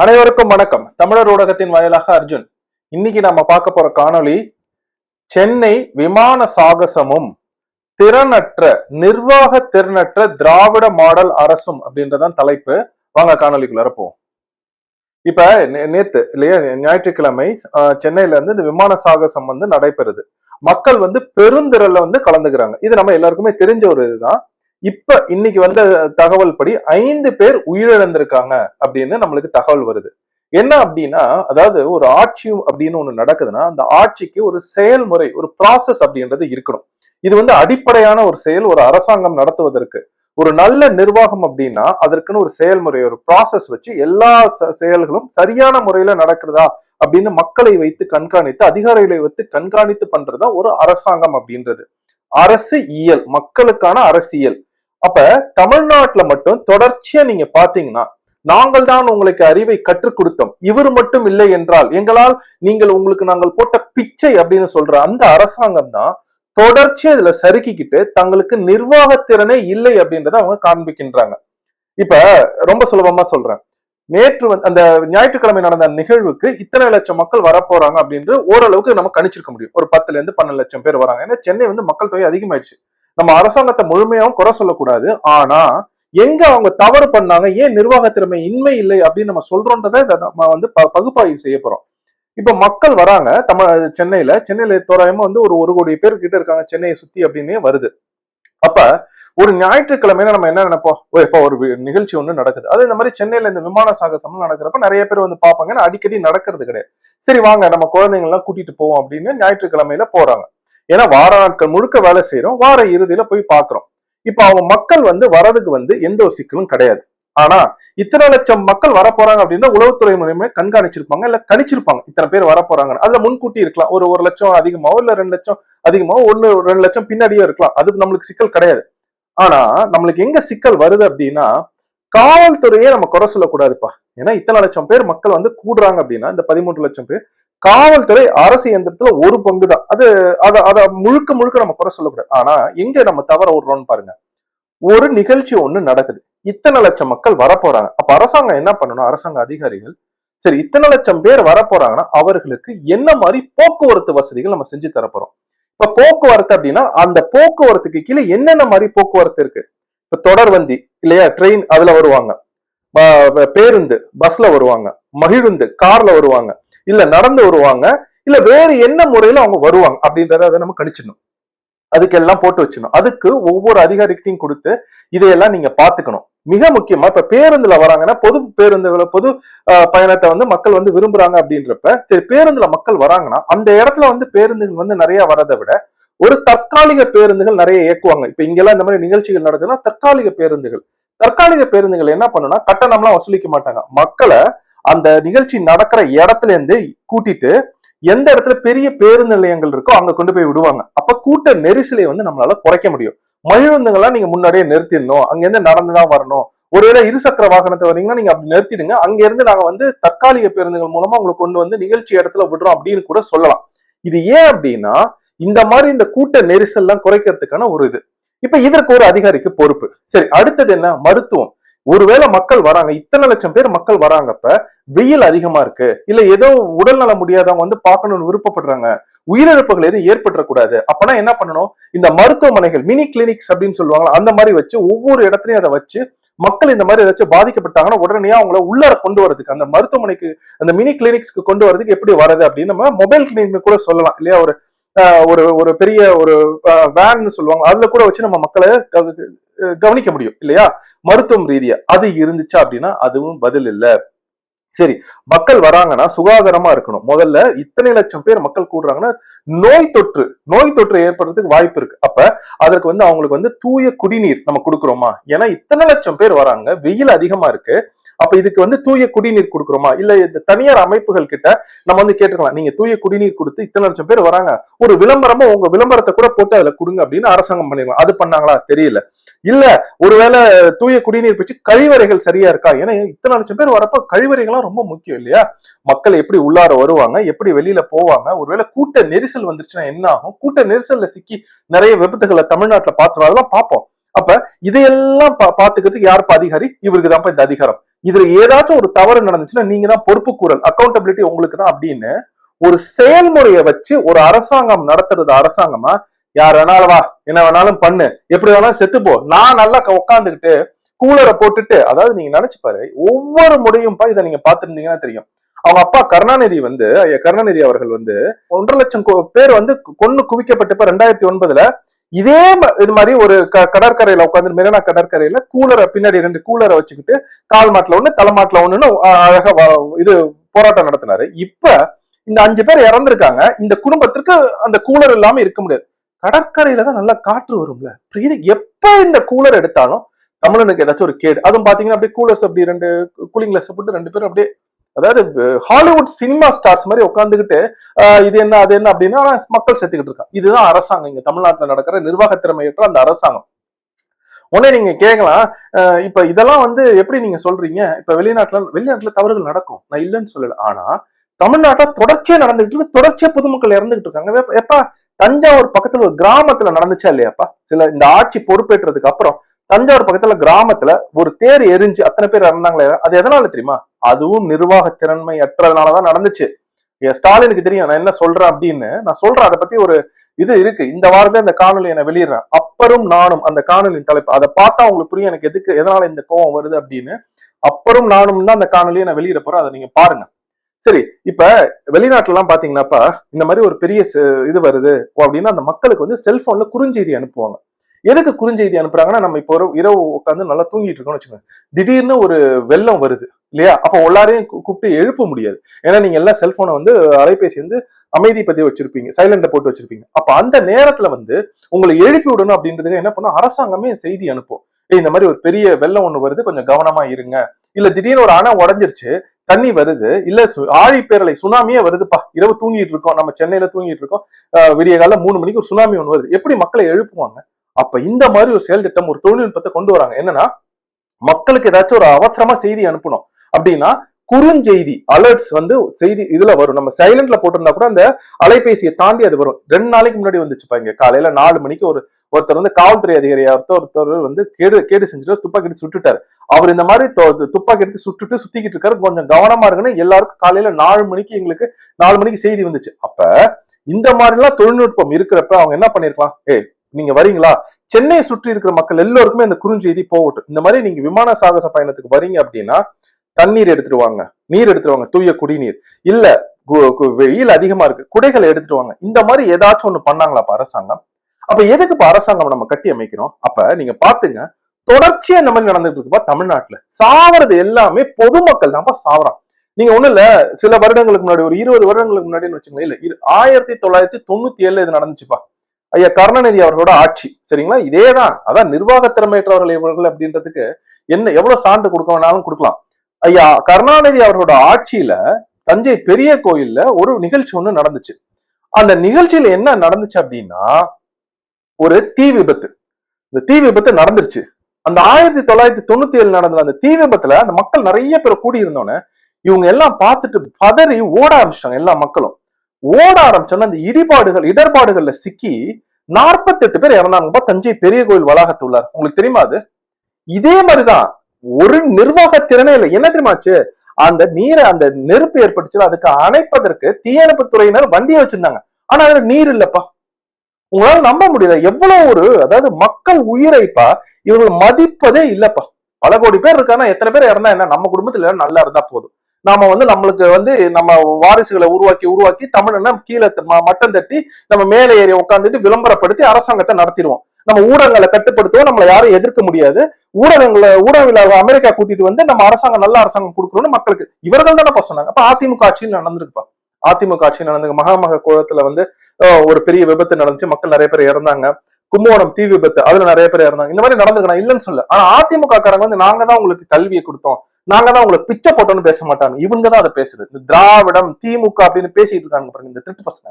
அனைவருக்கும் வணக்கம். தமிழர் ஊடகத்தின் வாயிலாக அர்ஜுன் இன்னைக்கு நம்ம பார்க்க போற காணொளி சென்னை விமான சாகசமும் திறனற்ற நிர்வாக திறனற்ற திராவிட மாடல் அரசும் அப்படின்றதான் தலைப்பு. வாங்க காணொலிக்குள்ள இருப்போம். இப்ப நே- நேத்து இல்லையா ஞாயிற்றுக்கிழமை சென்னையில இருந்து இந்த விமான சாகசம் வந்து நடைபெறுது. மக்கள் வந்து பெருந்திரல்ல வந்து கலந்துக்கிறாங்க. இது நம்ம எல்லாருக்குமே தெரிஞ்ச ஒரு இதுதான். இப்ப இன்னைக்கு வந்த தகவல் படி ஐந்து பேர் உயிரிழந்திருக்காங்க அப்படின்னு நம்மளுக்கு தகவல் வருது. என்ன அப்படின்னா அதாவது ஒரு ஆட்சி அப்படின்னு ஒண்ணு நடக்குதுன்னா அந்த ஆட்சிக்கு ஒரு செயல்முறை ஒரு ப்ராசஸ் அப்படின்றது இருக்கணும். இது வந்து அடிப்படையான ஒரு செயல் ஒரு அரசாங்கம் நடத்துவதற்கு. ஒரு நல்ல நிர்வாகம் அப்படின்னா அதற்குன்னு ஒரு செயல்முறை ஒரு ப்ராசஸ் வச்சு எல்லா செயல்களும் சரியான முறையில நடக்கிறதா அப்படின்னு மக்களை வைத்து கண்காணித்து அதிகாரிகளை வைத்து கண்காணித்து பண்றதா ஒரு அரசாங்கம் அப்படின்றது. அரசு இயல் மக்களுக்கான அரசியல். அப்ப தமிழ்நாட்டுல மட்டும் தொடர்ச்சியா நீங்க பாத்தீங்கன்னா நாங்கள் தான் உங்களுக்கு அறிவை கற்றுக் கொடுத்தோம். இவர் மட்டும் இல்லை என்றால் எங்களால் நீங்கள் உங்களுக்கு நாங்கள் போட்ட பிச்சை அப்படின்னு சொல்ற அந்த அரசாங்கம் தான் தொடர்ச்சியா இதுல சறுக்கிக்கிட்டு தங்களுக்கு நிர்வாகத்திறனே இல்லை அப்படின்றத அவங்க காண்பிக்கின்றாங்க. இப்ப ரொம்ப சுலபமா சொல்றேன். நேற்று வந்து அந்த ஞாயிற்றுக்கிழமை நடந்த நிகழ்வுக்கு இத்தனை லட்சம் மக்கள் வரப்போறாங்க அப்படின்ட்டு ஓரளவுக்கு நம்ம கணிச்சிருக்க முடியும். ஒரு பத்துல இருந்து பன்னெண்டு லட்சம் பேர் வராங்க. ஏன்னா சென்னை வந்து மக்கள் தொகை அதிகமாயிடுச்சு. நம்ம அரசாங்கத்தை முழுமையாவும் குறை சொல்லக்கூடாது. ஆனா எங்க அவங்க தவறு பண்ணாங்க ஏன் நிர்வாக திறமை இன்மை இல்லை அப்படின்னு நம்ம சொல்றோன்றதை இதை நம்ம வந்து ப- பகுப்பாய்வு செய்ய போறோம். இப்ப மக்கள் வராங்க தமிழ் சென்னையில சென்னையில தோராயமா வந்து ஒரு ஒரு கோடி பேர் கிட்ட இருக்காங்க சென்னையை சுத்தி அப்படின்னே வருது. அப்ப ஒரு ஞாயிற்றுக்கிழமையில நம்ம என்ன நினைப்போம்? ஓ ஒரு நிகழ்ச்சி ஒன்று நடக்குது. அது இந்த மாதிரி சென்னையில இந்த விமான சாகசம் நடக்கிறப்ப நிறைய பேர் வந்து பார்ப்பாங்க. அடிக்கடி நடக்கிறது கிடையாது. சரி வாங்க நம்ம குழந்தைங்க எல்லாம் கூட்டிட்டு போவோம் அப்படின்னு ஞாயிற்றுக்கிழமையில போறாங்க. ஏன்னா வார நாட்கள் முழுக்க வேலை செய்யறோம் வார இறுதியில போய் பாக்குறோம். இப்ப அவங்க மக்கள் வந்து வரதுக்கு வந்து எந்த ஒரு சிக்கலும் கிடையாது. ஆனா இத்தனை லட்சம் மக்கள் வர போறாங்க அப்படின்னா உளவுத்துறை மூலியமே கண்காணிச்சிருப்பாங்க இல்ல கணிச்சிருப்பாங்க. இத்தனை பேர் வர போறாங்க அதுல முன்கூட்டி இருக்கலாம். ஒரு ஒரு லட்சம் அதிகமாவோ இல்ல ரெண்டு லட்சம் அதிகமாவோ ஒன்னு ரெண்டு லட்சம் பின்னாடியோ இருக்கலாம். அது நம்மளுக்கு சிக்கல் கிடையாது. ஆனா நம்மளுக்கு எங்க சிக்கல் வருது அப்படின்னா காவல்துறையே நம்ம குறை சொல்லக்கூடாதுப்பா. ஏன்னா இத்தனை லட்சம் பேர் மக்கள் வந்து கூடுறாங்க அப்படின்னா இந்த பதிமூன்று லட்சம் பேர் காவல்துறை அரசு இயந்திரத்துல ஒரு பங்கு தான் அது அத அத முழுக்க முழுக்க நம்ம குறை சொல்லக்கூடாது. ஆனா எங்க நம்ம தவற விடுறோம்னு பாருங்க. ஒரு நிகழ்ச்சி ஒண்ணு நடக்குது. இத்தனை லட்சம் மக்கள் வரப்போறாங்க. அப்ப அரசாங்கம் என்ன பண்ணணும்? அரசாங்க அதிகாரிகள் சரி இத்தனை லட்சம் பேர் வரப்போறாங்கன்னா அவர்களுக்கு என்ன மாதிரி போக்குவரத்து வசதிகள் நம்ம செஞ்சு தரப்போறோம்? இப்ப போக்குவரத்து அப்படின்னா அந்த போக்குவரத்துக்கு கீழே என்னென்ன மாதிரி போக்குவரத்து இருக்கு? இப்ப தொடர்வண்டி இல்லையா? ட்ரெயின் அதுல வருவாங்க. பேருந்து பஸ்ல வருவாங்க. மகிழுந்து கார்ல வருவாங்க. இல்ல நடந்து வருவாங்க இல்ல வேற என்ன முறையில அவங்க வருவாங்க அப்படின்றத அதை நம்ம கணிச்சிடணும். அதுக்கெல்லாம் போட்டு வச்சிடணும். அதுக்கு ஒவ்வொரு அதிகாரிகிட்டையும் கொடுத்து இதையெல்லாம் நீங்க பாத்துக்கணும் மிக முக்கியமா இப்ப பேருந்துல வராங்கன்னா பொது பேருந்துகளை பொது பயணத்தை வந்து மக்கள் வந்து விரும்புறாங்க அப்படின்றப்ப பேருந்துல மக்கள் வராங்கன்னா அந்த இடத்துல வந்து பேருந்துகள் வந்து நிறைய வரதை விட ஒரு தற்காலிக பேருந்துகள் நிறைய இயக்குவாங்க. இப்ப இங்கெல்லாம் இந்த மாதிரி நிகழ்ச்சிகள் நடக்குதுன்னா தற்காலிக பேருந்துகள். தற்காலிக பேருந்துகள் என்ன பண்ணுனா கட்டணம்லாம் வசூலிக்க மாட்டாங்க. மக்களை அந்த நிகழ்ச்சி நடக்கிற இடத்துல இருந்து கூட்டிட்டு எந்த இடத்துல பெரிய பேருந்து நிலையங்கள் இருக்கோ அங்க கொண்டு போய் விடுவாங்க. அப்ப கூட்ட நெரிசலை வந்து நம்மளால குறைக்க முடியும். மகிழுந்துங்கெல்லாம் நீங்க முன்னாடியே நிறுத்திடணும். அங்க இருந்து நடந்துதான் வரணும். ஒருவேளை இருசக்கர வாகனத்தை வரீங்கன்னா நீங்க அப்படி நிறுத்திடுங்க. அங்க இருந்து நாங்க வந்து தற்காலிக பேருந்துகள் மூலமா உங்களை கொண்டு வந்து நிகழ்ச்சி இடத்துல விடுறோம் அப்படின்னு கூட சொல்லலாம். இது ஏன் அப்படின்னா இந்த மாதிரி இந்த கூட்ட நெரிசல் எல்லாம் குறைக்கிறதுக்கான ஒரு இது. இப்ப இதற்கு ஒரு அதிகாரிக்கு பொறுப்பு. சரி அடுத்தது என்ன? மருத்துவம். ஒருவேளை மக்கள் வராங்க இத்தனை லட்சம் பேர் மக்கள் வராங்கப்ப வெயில் அதிகமா இருக்கு இல்ல ஏதோ உடல்நல முடியாதவங்க வந்து பார்க்கணும்னு விருப்பப்படுறாங்க உயிரிழப்புகள் எதுவும் ஏற்பட்டுறக்கூடாது அப்பனா என்ன பண்ணணும்? இந்த மருத்துவமனைகள் மினி கிளினிக்ஸ் அப்படின்னு சொல்லுவாங்க அந்த மாதிரி வச்சு ஒவ்வொரு இடத்துலயும் அதை வச்சு மக்கள் இந்த மாதிரி ஏதாச்சும் பாதிக்கப்பட்டாங்கன்னா உடனே அவங்கள உள்ளார கொண்டு வரதுக்கு அந்த மருத்துவமனைக்கு அந்த மினி கிளினிக்ஸ்க்கு கொண்டு வரதுக்கு எப்படி வரது அப்படின்னு நம்ம மொபைல் கிளினிக் கூட சொல்லலாம் இல்லையா? ஒரு ஒரு ஒரு பெரிய ஒரு வேன் சொல்லுவாங்க அதுல கூட வச்சு நம்ம மக்களை கவனிக்க முடியும் இல்லையா? மருத்துவம் ரீதியா அது இருந்துச்சா அப்படின்னா அதுவும் பதில் இல்ல. சரி மக்கள் வராங்கன்னா சுகாதாரமா இருக்கணும். முதல்ல இத்தனை லட்சம் பேர் மக்கள் கூடுறாங்கன்னா நோய் தொற்று நோய் தொற்று ஏற்படுறதுக்கு வாய்ப்பு இருக்கு. அப்ப அதற்கு வந்து அவங்களுக்கு வந்து தூய குடிநீர் நம்ம கொடுக்குறோமா? ஏன்னா இத்தனை லட்சம் பேர் வராங்க வெயில் அதிகமா இருக்கு. அப்ப இதுக்கு வந்து தூய குடிநீர் கொடுக்குறோமா? இல்ல இந்த தனியார் அமைப்புகள் கிட்ட நம்ம வந்து கேட்டுக்கலாம். நீங்க தூய குடிநீர் கொடுத்து இத்தனை லட்சம் பேர் வராங்க. ஒரு விளம்பரமா உங்க விளம்பரத்தை கூட போட்டு அதுல கொடுங்க அப்படின்னு அரசாங்கம் பண்ணிடலாம் அது பண்ணாங்களா? தெரியல. இல்ல ஒருவேளை தூய குடிநீர் பற்றி கழிவறைகள் சரியா இருக்கா? ஏன்னா இத்தனை லட்சம் பேர் வரப்ப கழிவறைகள்லாம் ரொம்ப முக்கியம் இல்லையா? மக்கள் எப்படி உள்ளார வருவாங்க எப்படி வெளியில போவாங்க? ஒருவேளை கூட்ட நெரிசல் வந்துருச்சுன்னா என்ன ஆகும்? கூட்ட நெரிசல்ல சிக்கி நிறைய விபத்துகளை தமிழ்நாட்டுல பாத்துறோம் அதெல்லாம் பார்ப்போம். அப்ப இதையெல்லாம் பா- பாத்துக்கிறதுக்கு யாருப்பா அதிகாரி? இவருக்கு தான்ப்பா இந்த அதிகாரம். இதுல ஏதாச்சும் ஒரு தவறு நடந்துச்சுன்னா நீங்க தான் பொறுப்பு கூறல். அக்கௌண்டபிலிட்டி உங்களுக்கு தான் அப்படின்னு ஒரு செயல்முறையை வச்சு ஒரு அரசாங்கம் நடத்துறது அரசாங்கமா? யார் வேணாலும் வா என்ன வேணாலும் பண்ணு. எப்படி வேணாலும் செத்துப்போ நான் நல்லா உட்காந்துக்கிட்டு கூலரை போட்டுட்டு அதாவது நீங்க நினைச்சு பாரு ஒவ்வொரு முறையும்ப்பா இதை நீங்க பாத்துருந்தீங்கன்னா தெரியும். அவங்க அப்பா கருணாநிதி வந்து ஐயா கருணாநிதி அவர்கள் வந்து ஒன்றரை லட்சம் கோ- பேர் வந்து கொன்னு குவிக்கப்பட்டப்ப ரெண்டாயிரத்தி ஒன்பதுல இதே இது மாதிரி ஒரு க- கடற்கரையில உட்காந்து மெரினா கடற்கரையில கூலரை பின்னாடி ரெண்டு கூலரை வச்சுக்கிட்டு கால் மாட்டுல ஒண்ணு தலைமாட்டுல ஒண்ணுன்னு அழகா இது போராட்டம் நடத்தினாரு. இப்ப இந்த அஞ்சு பேர் இறந்திருக்காங்க. இந்த குடும்பத்திற்கு அந்த கூலர் இல்லாம இருக்க முடியாது. கடற்கரையில தான் நல்லா காற்று வரும்ல. இது எப்ப இந்த கூலர் எடுத்தாலும் தமிழனுக்கு ஏதாச்சும் ஒரு கேடு. அதுவும் பாத்தீங்கன்னா அப்படியே கூலர்ஸ் அப்படி ரெண்டு கூலிங் கிளாஸ் போட்டு ரெண்டு பேரும் அப்படியே அதாவது ஹாலிவுட் சினிமா ஸ்டார்ஸ் மாதிரி உட்காந்துக்கிட்டு இது என்ன அது என்ன? அப்படின்னா மக்கள் செத்துக்கிட்டு இருக்கான். இதுதான் அரசாங்கம். இங்க தமிழ்நாட்டுல நடக்கிற நிர்வாக திறமையற்ற அந்த அரசாங்கம். உடனே நீங்க கேட்கலாம் இப்ப இதெல்லாம் வந்து எப்படி நீங்க சொல்றீங்க? இப்ப வெளிநாட்டுல வெளிநாட்டுல தவறுகள் நடக்கும். நான் இல்லைன்னு சொல்லல. ஆனா தமிழ்நாட்டில் தொடர்ச்சியா நடந்துகிட்டு இருக்கு. தொடர்ச்சியா பொதுமக்கள் இறந்துகிட்டு இருக்காங்க. எப்ப தஞ்சாவூர் பக்கத்துல ஒரு கிராமத்துல நடந்துச்சா இல்லையாப்பா? சில இந்த ஆட்சி பொறுப்பேற்றதுக்கு அப்புறம் தஞ்சாவூர் பக்கத்துல கிராமத்துல ஒரு தேர் எரிஞ்சு அத்தனை பேர் இறந்தாங்களே அது எதனால தெரியுமா? அதுவும் நிர்வாக திறன்மை அற்றதுனாலதான் நடந்துச்சு. என் ஸ்டாலினுக்கு தெரியும் நான் என்ன சொல்றேன் அப்படின்னு. நான் சொல்றேன் அதை பத்தி ஒரு இது இருக்கு. இந்த வாரத்துல இந்த காணொலி நான் வெளியிடுறேன். அப்பரும் நானும் அந்த காணொலியின் தலைப்பு அதை பார்த்தா உங்களுக்கு புரியும் எனக்கு எதுக்கு எதனால இந்த கோவம் வருது அப்படின்னு. அப்பரும் நானும் தான் அந்த காணொலியை நான் வெளியிட போறேன். அதை நீங்க பாருங்க. சரி இப்ப வெளிநாட்டுல எல்லாம் பாத்தீங்கன்னாப்பா இந்த மாதிரி ஒரு பெரிய இது வருது அப்படின்னா அந்த மக்களுக்கு வந்து செல்போன்ல குறுஞ்செய்தி அனுப்புவாங்க. எதுக்கு குறுஞ்செய்தி அனுப்புறாங்கன்னா நம்ம இப்போ ஒரு இரவு உட்காந்து நல்லா தூங்கிட்டு இருக்கோம்னு வச்சுக்கோங்க. திடீர்னு ஒரு வெள்ளம் வருது இல்லையா? அப்ப எல்லாரையும் கூப்பிட்டு எழுப்ப முடியாது. ஏன்னா நீங்க எல்லாம் செல்போனை வந்து அலைபேசி வந்து அமைதி பத்தி வச்சிருப்பீங்க சைலண்ட போட்டு வச்சிருப்பீங்க. அப்ப அந்த நேரத்துல வந்து உங்களை எழுப்பி விடணும் அப்படின்றதுக்கு என்ன பண்ணும்? அரசாங்கமே செய்தி அனுப்பும். இந்த மாதிரி ஒரு பெரிய வெள்ளம் ஒண்ணு வருது கொஞ்சம் கவனமா இருங்க. இல்ல திடீர்னு ஒரு அணை உடைஞ்சிருச்சு தண்ணி வருது இல்ல சு- ஆழிப்பேரலை சுனாமியே வருதுப்பா. இரவு தூங்கிட்டு இருக்கோம். நம்ம சென்னையில தூங்கிட்டு இருக்கோம். விடிய காலம் மூணு மணிக்கு ஒரு சுனாமி ஒன்று வருது. எப்படி மக்களை எழுப்புவாங்க? அப்ப இந்த மாதிரி ஒரு செயல் திட்டம் ஒரு தொழில்நுட்பத்தை கொண்டு வராங்க. என்னன்னா மக்களுக்கு ஏதாச்சும் ஒரு அவசரமா செய்தி அனுப்பணும். அப்படின்னா குறுஞ்செய்தி அலர்ட்ஸ் வந்து செய்தி இதுல வரும். நம்ம சைலண்ட்ல போட்டிருந்தா கூட அந்த அலைபேசியை தாண்டி அது வரும். ரெண்டு நாளைக்கு முன்னாடி வந்துச்சுப்பா இங்க. காலையில நாலு மணிக்கு ஒரு ஒருத்தர் வந்து காவல்துறை அதிகாரியா ஒருத்தர் ஒருத்தர் வந்து கேடு கேடு செஞ்சுட்டு துப்பாக்கி எடுத்து சுட்டுட்டாரு. அவர் இந்த மாதிரி துப்பாக்கி எடுத்து சுட்டுட்டு சுத்திக்கிட்டு இருக்காரு. கொஞ்சம் கவனமா இருக்குன்னு எல்லாருக்கும் காலையில நாலு மணிக்கு எங்களுக்கு நாலு மணிக்கு செய்தி வந்துச்சு. அப்ப இந்த மாதிரி எல்லாம் தொழில்நுட்பம் இருக்கிறப்ப அவங்க என்ன பண்ணிருக்கலாம்? ஏய் நீங்க வரீங்களா? சென்னையை சுற்றி இருக்கிற மக்கள் எல்லோருக்குமே இந்த குறுஞ்செய்தி போகட்டும். இந்த மாதிரி நீங்க விமான சாகச பயணத்துக்கு வரீங்க அப்படின்னா தண்ணீர் எடுத்துட்டு வாங்க. நீர் எடுத்துட்டு வாங்க. தூய குடிநீர். இல்ல கு- கு- வெயில் அதிகமா இருக்கு. குடைகளை எடுத்துட்டு வாங்க. இந்த மாதிரி ஏதாச்சும் ஒண்ணு பண்ணாங்களாப்பா அரசாங்கம்? அப்ப எதுக்கு இப்ப அரசாங்கம் நம்ம கட்டி அமைக்கிறோம்? அப்ப நீங்க பாத்துங்க தொடர்ச்சியா இந்த மாதிரி நடந்துட்டு இருக்குப்பா தமிழ்நாட்டுல. சாவறது எல்லாமே பொதுமக்கள் தான்ப்பா சாவறான் நீங்க ஒண்ணு இல்ல சில வருடங்களுக்கு முன்னாடி ஒரு இருபது வருடங்களுக்கு முன்னாடின்னு வச்சுக்கோங்க இல்ல இரு- ஆயிரத்தி தொள்ளாயிரத்தி தொண்ணூத்தி ஏழுல இது நடந்துச்சுப்பா. ஐயா கருணாநிதி அவர்களோட ஆட்சி சரிங்களா? இதேதான் அதான் நிர்வாக திறமையற்றவர்கள் இவர்கள் அப்படின்றதுக்கு என்ன எவ்வளவு சான்று கொடுக்க வேணாலும் கொடுக்கலாம். ஐயா கருணாநிதி அவர்களோட ஆட்சியில தஞ்சை பெரிய கோயில்ல ஒரு நிகழ்ச்சி ஒண்ணு நடந்துச்சு. அந்த நிகழ்ச்சியில என்ன நடந்துச்சு அப்படின்னா ஒரு தீ விபத்து. இந்த தீ விபத்து நடந்துருச்சு. அந்த ஆயிரத்தி தொள்ளாயிரத்தி தொண்ணூத்தி ஏழு நடந்த அந்த தீ விபத்துல அந்த மக்கள் நிறைய பேர் கூடி இருந்தோன்னே இவங்க எல்லாம் பார்த்துட்டு பதறி ஓட ஆரம்பிச்சிட்டாங்க எல்லா மக்களும். ஓட ஆரம்பிச்சோன்னா அந்த இடிபாடுகள் இடர்பாடுகள்ல சிக்கி நாற்பத்தெட்டு பேர் இறந்தாங்கப்பா. தஞ்சை பெரிய கோயில் வளாகத்து உள்ளார். உங்களுக்கு தெரியுமா அது? இதே மாதிரிதான். ஒரு நிர்வாக திறனே இல்லை. என்ன தெரியுமாச்சு அந்த நீரை அந்த நெருப்பு ஏற்பட்டுச்சு அதுக்கு அணைப்பதற்கு தீயணைப்பு துறையினர் வண்டியை வச்சிருந்தாங்க. ஆனா அதுல நீர் இல்லப்பா. உங்களால நம்ப முடியல. எவ்வளவு ஒரு அதாவது மக்கள் உயிரைப்பா இவர்கள் மதிப்பதே இல்லப்பா. பல கோடி பேர் இருக்கானா எத்தனை பேர் இறந்தா என்ன? நம்ம குடும்பத்துல நல்லா இருந்தா போதும். நாம வந்து நம்மளுக்கு வந்து நம்ம வாரிசுகளை உருவாக்கி உருவாக்கி தமிழனை கீழே மட்டம் தட்டி நம்ம மேலே ஏறி உட்காந்துட்டு விளம்பரப்படுத்தி அரசாங்கத்தை நடத்திடுவோம். நம்ம ஊடகங்களை கட்டுப்படுத்தவும். நம்மளை யாரும் எதிர்க்க முடியாது. ஊடகங்களை ஊடகவியலாளர் அமெரிக்கா கூட்டிட்டு வந்து நம்ம அரசாங்கம் நல்ல அரசாங்கம் கொடுக்கணும்னு மக்களுக்கு இவர்கள் தானே சொன்னாங்க. அப்ப அதிமுக ஆட்சியில் நடந்திருக்குப்பா. அதிமுக ஆட்சி நடந்து மகாமக கோலத்துல வந்து ஒரு பெரிய விபத்து நடந்துச்சு. மக்கள் நிறைய பேர் இறந்தாங்க. கும்பகோணம் தீ விபத்து அதுல நிறைய பேர் இறந்தாங்க. இந்த மாதிரி நடந்துக்கணும் இல்லைன்னு சொல்லு ஆனா அதிமுக காரங்க வந்து நாங்க தான் உங்களுக்கு கல்வியை கொடுத்தோம். நாங்க தான் உங்களுக்கு பிச்சை போட்டோம்னு பேச மாட்டாங்க. இவங்க தான் அதை பேசுது. இந்த திராவிடம் திமுக அப்படின்னு பேசிட்டு இருக்காங்க பாருங்க இந்த திருட்டு பசங்க.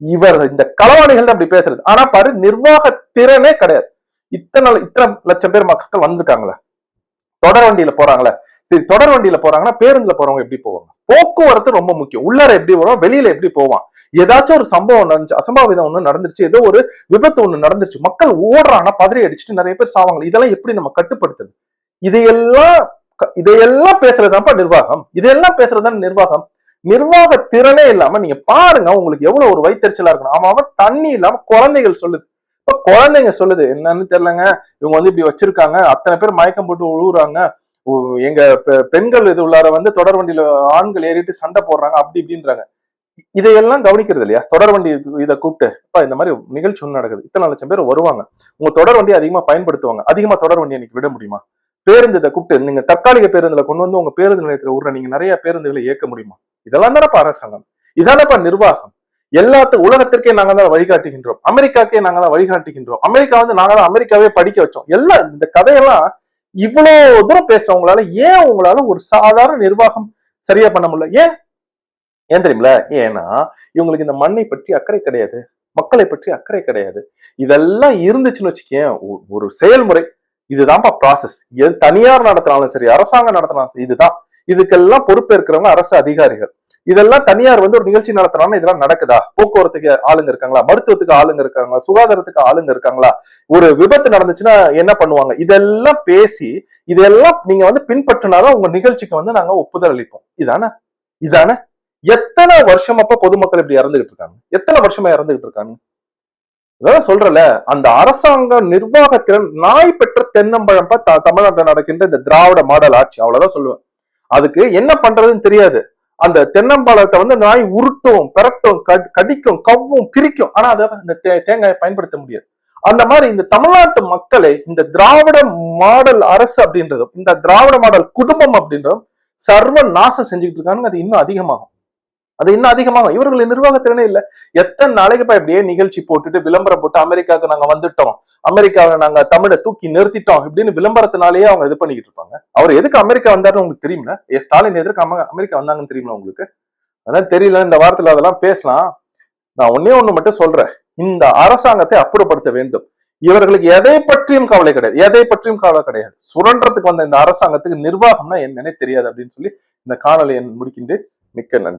இவர் இந்த களவாணிகள் தான் அப்படி பேசுறது. ஆனா பாரு நிர்வாக திறனே கிடையாது. இத்தனை இத்தனை லட்சம் பேர் மக்கள் வந்திருக்காங்களே. தொடர் வண்டியில போறாங்களே. சரி தொடர் வண்டியில போறாங்கன்னா பேருந்துல போறவங்க எப்படி போவாங்க? போக்குவரத்து ரொம்ப முக்கியம். உள்ளார எப்படி வரும் வெளியில எப்படி போவான் ஏதாச்சும் ஒரு சம்பவம் நடந்துச்சு அசம்பாவிதம் ஒண்ணு நடந்துருச்சு ஏதோ ஒரு விபத்து ஒண்ணு நடந்துருச்சு மக்கள் ஓடுறாங்கன்னா பதறி அடிச்சுட்டு நிறைய பேர் சாவாங்க. இதெல்லாம் எப்படி நம்ம கட்டுப்படுத்துறது? இதையெல்லாம் இதையெல்லாம் பேசுறதுதான்ப்பா நிர்வாகம். இதையெல்லாம் பேசுறதுதான் நிர்வாகம். நிர்வாக திறனே இல்லாம நீங்க பாருங்க உங்களுக்கு எவ்வளவு ஒரு வைத்தறிச்சலா இருக்கணும். ஆமா அவன் தண்ணி இல்லாம குழந்தைகள் சொல்லுது. இப்ப குழந்தைங்க சொல்லுது என்னன்னு தெரியலங்க இவங்க வந்து இப்படி வச்சிருக்காங்க அத்தனை பேர் மயக்கம் போட்டு உழுவுறாங்க எங்க பெ- பெண்கள் இது உள்ளார வந்து தொடர் வண்டியில ஆண்கள் ஏறிட்டு சண்டை போடுறாங்க அப்படி இப்படின்றாங்க. இதையெல்லாம் கவனிக்கிறது இல்லையா? தொடர் வண்டி இதை கூப்பிட்டு இந்த மாதிரி நிகழ்ச்சி ஒன்று நடக்குது. இத்தனை லட்சம் பேர் வருவாங்க. உங்க தொடர் வண்டியை அதிகமா பயன்படுத்துவாங்க. அதிகமா தொடர் வண்டி இன்னைக்கு விட முடியுமா? பேருந்து இதை கூப்பிட்டு நீங்க தற்காலிக பேருந்துல கொண்டு வந்து உங்க பேருந்து நிலையத்துல விடுற நீங்க நிறைய பேருந்துகளை இயக்க முடியுமா? இதெல்லாம் தானப்பா அரசாங்கம். இதானப்பா நிர்வாகம். எல்லாத்து உலகத்திற்கே நாங்க தான் வழிகாட்டுகின்றோம். அமெரிக்காக்கே நாங்க தான் வழிகாட்டுகின்றோம். அமெரிக்கா வந்து நாங்க தான் அமெரிக்காவே படிக்க வச்சோம். எல்லாம் இந்த கதையெல்லாம் இவ்வளவு தூரம் பேசுறவங்களால ஏன் உங்களால ஒரு சாதாரண நிர்வாகம் சரியா பண்ண முடியல? ஏன்? ஏன் தெரியுமில ஏன்னா இவங்களுக்கு இந்த மண்ணை பற்றி அக்கறை கிடையாது. மக்களை பற்றி அக்கறை கிடையாது. இதெல்லாம் இருந்துச்சுன்னு வச்சுக்கேன் ஒரு செயல்முறை. இதுதான்ப்பா ப்ராசஸ் எது தனியார் நடத்தினாலும் சரி அரசாங்கம் நடத்தினாலும் சரி இதுதான். இதுக்கெல்லாம் பொறுப்பேற்கிறவங்க அரசு அதிகாரிகள். இதெல்லாம் தனியார் வந்து ஒரு நிகழ்ச்சி நடத்துறாங்க இதெல்லாம் நடக்குதா? போக்குவரத்துக்கு ஆளுங்க இருக்காங்களா? மருத்துவத்துக்கு ஆளுங்க இருக்காங்களா? சுகாதாரத்துக்கு ஆளுங்க இருக்காங்களா? ஒரு விபத்து நடந்துச்சுன்னா என்ன பண்ணுவாங்க? இதெல்லாம் பேசி இதெல்லாம் நீங்க வந்து பின்பற்றினாதான் உங்க நிகழ்ச்சிக்கு வந்து நாங்க ஒப்புதல் அளிப்போம். இதானே? இதானே? எத்தனை வருஷம் அப்ப பொதுமக்கள் இப்படி இறந்துகிட்டு இருக்காங்க? எத்தனை வருஷமா இறந்துகிட்டு இருக்காங்க? அதான் சொல்றல அந்த அரசாங்க நிர்வாகத்திறன் நாய் பெற்ற தென்னம்பழம்பா தமிழ்நாட்டில் த- நடக்கின்ற இந்த திராவிட மாடல் ஆட்சி அவ்வளவுதான் சொல்லுவேன். அதுக்கு என்ன பண்றதுன்னு தெரியாது. அந்த தென்னம்பழத்தை வந்து நாய் உருட்டும் பெரட்டும் கடிக்கும் கவ்வும் பிரிக்கும். ஆனா அதை அந்த தே- தேங்காயை பயன்படுத்த முடியாது. அந்த மாதிரி இந்த தமிழ்நாட்டு மக்களை இந்த திராவிட மாடல் அரசு அப்படின்றதும் இந்த திராவிட மாடல் குடும்பம் அப்படின்றதும் சர்வ நாசம் செஞ்சுக்கிட்டு இருக்காங்க அது இன்னும் அதிகமாகும். அது இன்னும் அதிகமாகும். இவர்கள் நிர்வாகத்திறனே இல்ல. எத்தனை நாளைக்குப்பா இப்படியே நிகழ்ச்சி போட்டுட்டு விளம்பரம் போட்டு அமெரிக்காவுக்கு நாங்க வந்துட்டோம். அமெரிக்காவை நாங்க தமிழை தூக்கி நிறுத்திட்டோம் இப்படின்னு விளம்பரத்தினாலேயே அவங்க இது பண்ணிக்கிட்டு இருப்பாங்க. அவர் எதுக்கு அமெரிக்கா வந்தாருன்னு உங்களுக்கு தெரியுமில ஏ ஸ்டாலின் எதுக்கு அமெரிக்கா வந்தாங்கன்னு தெரியுமா உங்களுக்கு? அதான் தெரியல இந்த வாரத்துல அதெல்லாம் பேசலாம். நான் ஒன்னே ஒண்ணு மட்டும் சொல்றேன். இந்த அரசாங்கத்தை அப்புறப்படுத்த வேண்டும். இவர்களுக்கு எதை பற்றியும் கவலை கிடையாது. எதை பற்றியும் கவலை கிடையாது. சுரண்டத்துக்கு வந்த இந்த அரசாங்கத்துக்கு நிர்வாகம்னா என்னன்னே தெரியாது அப்படின்னு சொல்லி இந்த காணொலி முடிக்கின்றேன். மிக்க நன்றி.